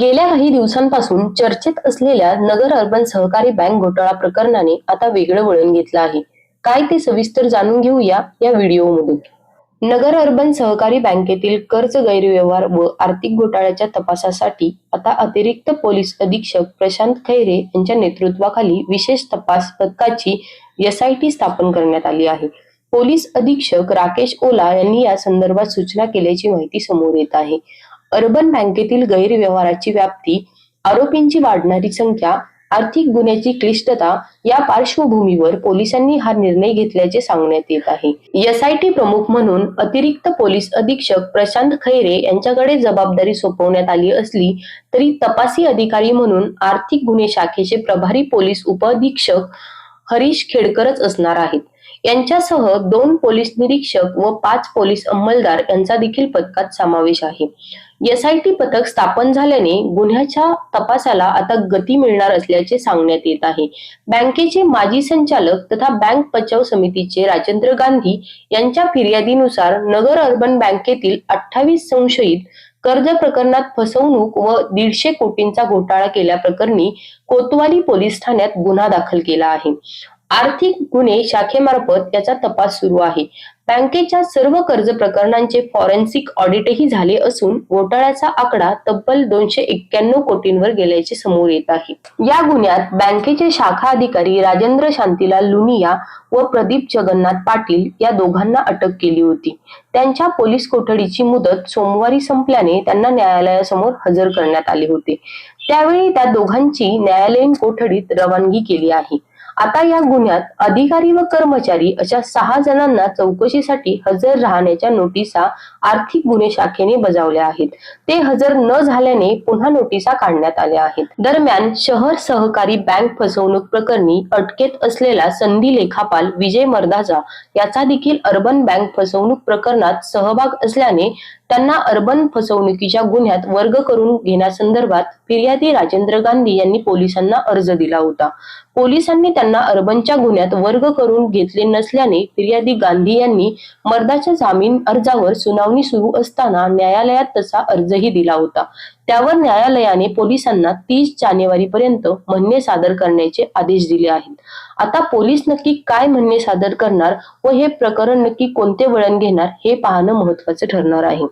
गेल्या काही दिवसांपासून चर्चेत असलेल्या नगर अर्बन सहकारी बँक घोटाळा प्रकरणाने आता वेगळं वळण घेतलं आहे. काय ते सविस्तर जाणून घेऊया या व्हिडिओमधून. नगर अर्बन सहकारी बँकेतील कर्ज गैरव्यवहार व आर्थिक घोटाळ्याच्या तपासासाठी आता अतिरिक्त पोलीस अधीक्षक प्रशांत खैरे यांच्या नेतृत्वाखाली विशेष तपास पथकाची एसआयटी स्थापन करण्यात आली आहे. पोलीस अधीक्षक राकेश ओला यांनी या संदर्भात सूचना केल्याची माहिती समोर येत आहे. अर्बन बँकेतील गैरव्यवहाराची व्याप्ती आरोपींची वाढणारी संख्या आर्थिक गुन्ह्याची क्लिष्टता या पार्श्वभूमीवर पोलिसांनी हा निर्णय घेतल्याचे सांगण्यात येत आहे. एसआयटी प्रमुख म्हणून अतिरिक्त पोलीस अधीक्षक प्रशांत खैरे यांच्याकडे जबाबदारी सोपवण्यात आली असली तरी तपासी अधिकारी म्हणून आर्थिक गुन्हे शाखेचे प्रभारी पोलीस उपअधीक्षक हरीश खेडकरच असणार आहेत. यांच्यासह दोन पोलीस निरीक्षक व पाच पोलीस अंमलदार यांचा देखील पथकात समावेश आहे. एसआयटी पथक स्थापन झाल्याने गुन्ह्याच्या तपासाला आता गती मिळणार असल्याचे सांगण्यात येत आहे. बँकेचे माजी संचालक तथा बँक बचाव समितीचे राजेंद्र गांधी यांच्या फिर्यादीनुसार नगर अर्बन बँकेतील अठ्ठावीस संशयित कर्ज प्रकरणात फसवणूक व दीडशे कोटींचा घोटाळा केल्याप्रकरणी कोतवाली पोलीस ठाण्यात गुन्हा दाखल केला आहे. आर्थिक गुन्हे शाखेमार्फत याचा तपास सुरू आहे. बँकेच्या सर्व कर्ज प्रकरणांचे फॉरेन्सिक ऑडिटही झाले असून घोटाळ्याचा आकडा तब्बल दोनशे एक्क्याण्णव कोटींवर गेल्याचे समोर येत आहे. या गुन्ह्यात बँकेचे शाखा अधिकारी राजेंद्र शांतीलाल लुनिया व प्रदीप जगन्नाथ पाटील या दोघांना अटक केली होती. त्यांच्या पोलीस कोठडीची मुदत सोमवारी संपल्याने त्यांना न्यायालयासमोर हजर करण्यात आले होते. त्यावेळी त्या दोघांची न्यायालयीन कोठडीत रवानगी केली आहे. आता या गुन्ह्यात अधिकारी व कर्मचारी अशा सहा जणांना चौकशीसाठी हजर राहण्याच्या नोटिसा आर्थिक गुन्हे शाखेने बजावल्या आहेत. ते हजर न झाल्याने पुन्हा नोटिसा काढण्यात आल्या आहेत. दरम्यान शहर सहकारी बँक फसवणूक प्रकरणी अटकेत असलेला संधी लेखापाल विजय मर्दाजा याचा देखील अर्बन बँक फसवणूक प्रकरणात सहभाग असल्याने त्यांना अर्बन फसवणुकीच्या गुन्ह्यात वर्ग करून घेण्यासंदर्भात फिर्यादी राजेंद्र गांधी यांनी पोलिसांना अर्ज दिला होता. पोलिसांनी त्यांना अर्बनच्या गुन्ह्यात वर्ग करून घेतले नसल्याने फिर्यादी गांधी यांनी मर्दाच्या जामीन अर्जावर सुनावणी सुरू असताना न्यायालयात तसा अर्जही दिला होता. त्यावर न्यायालयाने पोलिसांना तीस जानेवारी पर्यंत म्हणणे सादर करण्याचे आदेश दिले आहेत. आता पोलीस नक्की काय म्हणणे सादर करणार व हे प्रकरण नक्की कोणते वळण घेणार हे पाहणं महत्त्वाचे ठरणार आहे.